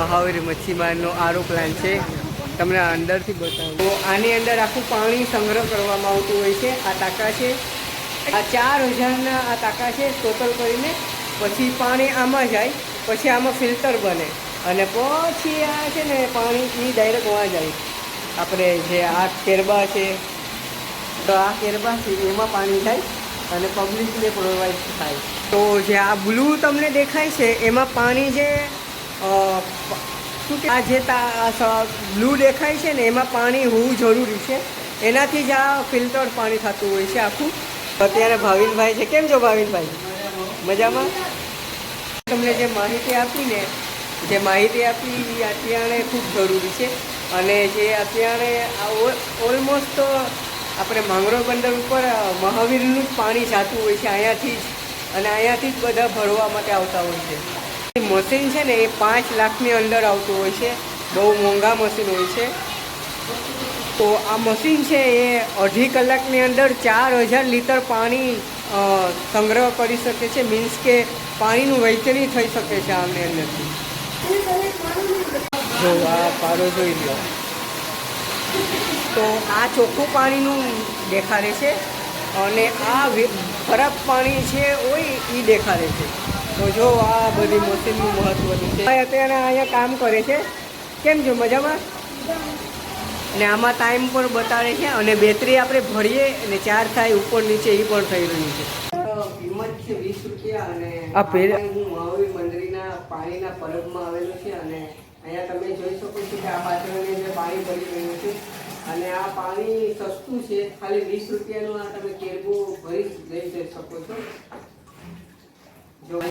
મહાવીર મચ્છીમારનો આરો plant છે તમને અંદરથી બતાવું. આની અંદર આખું પાણી સંગ્રહ કરવામાં આવતું હોય છે. આ ટાંકા છે. આ ચાર હજારના આ ટાંકા છે. ટોટલ કરીને પછી પાણી આમાં જાય, પછી આમાં ફિલ્ટર બને. અને પછી આ છે ને પાણી એ ડાયરેક્ટ વાં જાય. આપણે જે આ કેરબા છે, તો આ કેરબા છે, એમાં પાણી જાય અને પબ્લિકને પ્રોવાઈડ થાય. તો જે આ બ્લુ તમને દેખાય છે, એમાં પાણી જે શું કે, આ જે બ્લુ દેખાય છે ને, એમાં પાણી હોવું જરૂરી છે. એનાથી જ આ ફિલ્ટર પાણી થતું હોય છે આખું. અત્યારે ભાવિનભાઈ છે. કેમ છો ભાવિનભાઈ? મજામાં? તમને જે માહિતી આપી ને, જે માહિતી આપી એ અત્યારે ખૂબ જરૂરી છે. અને જે અત્યારે ઓલમોસ્ટ આપણે માંગરો બંદર ઉપર મહાવીરનું જ પાણી જાતું હોય છે. અહીંયાથી જ, અને અહીંયાથી જ બધા ભરવા માટે આવતા હોય છે. મશીન છે ને એ પાંચ લાખની અંદર આવતું હોય છે. બહુ મોંઘા મશીન હોય છે. તો આ મશીન છે એ અઢી કલાકની અંદર ચાર હજાર લીટર પાણી સંગ્રહ કરી શકે છે. મીન્સ કે પાણીનું વહેંચણી થઈ શકે છે આની અંદરથી. જો આ પારો જોઈ લો. તો આ ચોખ્ખું પાણીનું દેખાડે છે અને આ ખરાબ પાણી છે હોય એ દેખાડે છે. તો જો આ બધી મશીનનું મહત્વનું છે. અત્યારે અહીંયા કામ કરે છે. કેમ છો? મજામાં? ને આમાં ટાઈમ પણ બતાવે છે અને બેટરી આપણે ભરીએ અને ચાર થાય ઉપર નીચે એ પણ થઈ રહ્યું છે. કિંમત છે વીસ રૂપિયા અને આ હું મહાવીર મંદિરના પાણીના પરબમાં આવેલું છે અને અહીંયા તમે જોઈ શકો છો કે આ પાત્રની અંદર પાણી ભરી રહ્યું છે અને આ પાણી સસ્તું છે. ખાલી વીસ રૂપિયાનું આ તમે કેરબો ભરી લઈ જઈ શકો છો.